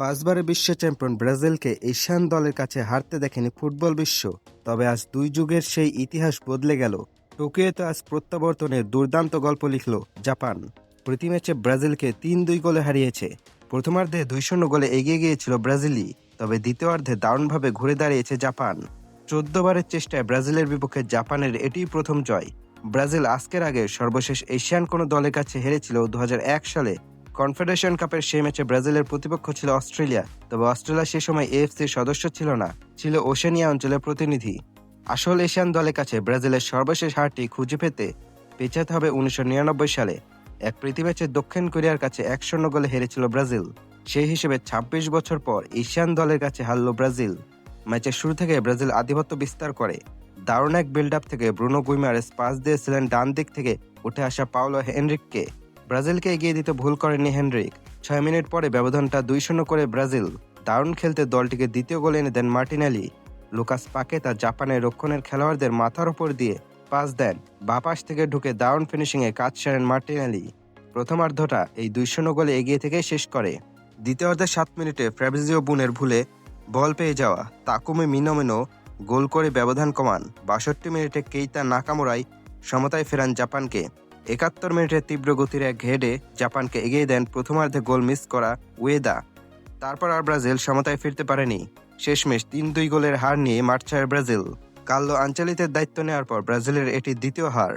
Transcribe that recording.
পাঁচবারের বিশ্ব champion ব্রাজিলকে Asian দলের কাছে হারতে দেখেনি ফুটবল বিশ্ব। তবে আজ দুই যুগের সেই ইতিহাস বদলে গেল। টোকিওতে আজ প্রত্যাবর্তনের দুর্দান্ত গল্প লিখল জাপান। প্রতি ম্যাচে ব্রাজিলকে তিন দুই গোলে হারিয়েছে। প্রথমার্ধে দুই শূন্য গোলে এগিয়ে গিয়েছিল ব্রাজিলই, তবে দ্বিতীয়ার্ধে দারুণভাবে ঘুরে দাঁড়িয়েছে জাপান। চোদ্দ বারের চেষ্টায় ব্রাজিলের বিপক্ষে জাপানের এটিই প্রথম জয়। ব্রাজিল আজকের আগে সর্বশেষ এশিয়ান কোনো দলের কাছে হেরেছিল দু হাজার এক সালে কনফেডারেশন কাপের সেই ম্যাচে ব্রাজিলের প্রতিপক্ষ ছিল অস্ট্রেলিয়া, তবে অস্ট্রেলিয়া সে সময় এএফসির সদস্য ছিল না, ছিল ওশেনিয়া অঞ্চলের প্রতিনিধি। আসল এশিয়ান দলের কাছে ব্রাজিলের সর্বশেষ হারটি খুঁজে পেতে পেছাতে হবে উনিশশো নিরানব্বই সালে। এক প্রীতি ম্যাচে দক্ষিণ কোরিয়ার কাছে এক শূন্য গোলে হেরেছিল ব্রাজিল। সেই হিসেবে ২৬ বছর পর এশিয়ান দলের কাছে হারল ব্রাজিল। ম্যাচের শুরু থেকে ব্রাজিল আধিপত্য বিস্তার করে। দারুণ এক বিল্ড আপ থেকে ব্রুনো গুইমারেস পাস দিয়েছিলেন ডান দিক থেকে, উঠে আসা পাওলো হেনরিককে। ব্রাজিলকে এগিয়ে দিতে ভুল করেননি হেনরিক। ছয় মিনিট পরে ব্যবধানটা দুই শূন্য করে ব্রাজিল দারুণ খেলতে দলটিকে দ্বিতীয় গোল এনে দেন মার্টিনালি। লুকাস পাকেতা জাপানের রক্ষণের খেলোয়াড়দের মাথার ওপর দিয়ে পাস দেন। বাপাস থেকে ঢুকে দারুণ ফিনিশিংয়ে কাজ সারেন মার্টিনালি। প্রথমার্ধটা এই দুই শূন্য গোলে এগিয়ে থেকে শেষ করে। দ্বিতীয়ার্ধের সাত মিনিটে ফ্র্যাবিজিও বুনের ভুলে বল পেয়ে যাওয়া তাকুমি মিনোমেনো গোল করে ব্যবধান কমান। বাষট্টি মিনিটে কেইতা নাকামোরাই সমতায় ফেরান জাপানকে। একাত্তর মিনিটের তীব্র গতির এক হেডে জাপানকে এগিয়ে দেন প্রথমার্ধে গোল মিস করা ওয়েদা তারপর আর ব্রাজিল সমতায় ফিরতে পারেনি। শেষমেশ তিন দুই গোলের হার নিয়ে মাঠ ছাড়ে ব্রাজিল। কাল্লো আঞ্চলিতের দায়িত্ব নেওয়ার পর ব্রাজিলের এটি দ্বিতীয় হার।